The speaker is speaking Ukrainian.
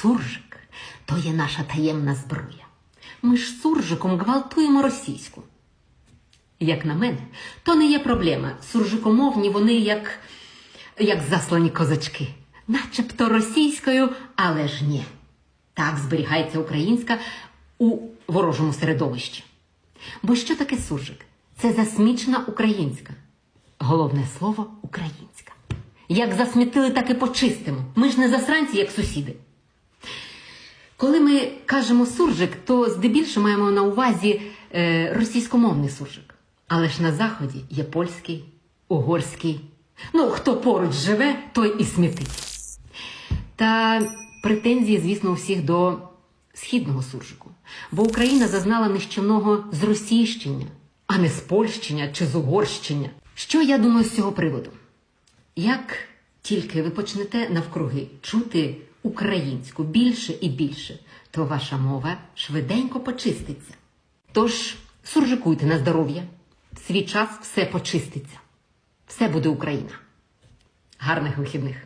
суржик то є наша таємна зброя. Ми ж суржиком гвалтуємо російську. Як на мене, то не є проблема. Суржикомовні вони як, як заслані козачки, начебто російською, але ж ні. Так зберігається українська у ворожому середовищі. Бо що таке суржик? Це засмічена українська. Головне слово українська. Як засмітили, так і почистимо. Ми ж не засранці, як сусіди. Коли ми кажемо суржик, то здебільшого маємо на увазі е, російськомовний суржик. Але ж на заході є польський, угорський. Ну, хто поруч живе, той і смітить. Та претензії, звісно, у всіх до східного суржику. Бо Україна зазнала нищівного зросійщення, а не спольщення чи зугорщення. Що я думаю з цього приводу? Як тільки ви почнете навкруги чути українську більше і більше, то ваша мова швиденько почиститься. Тож суржикуйте на здоров'я, в свій час все почиститься. Все буде Україна. Гарних вихідних!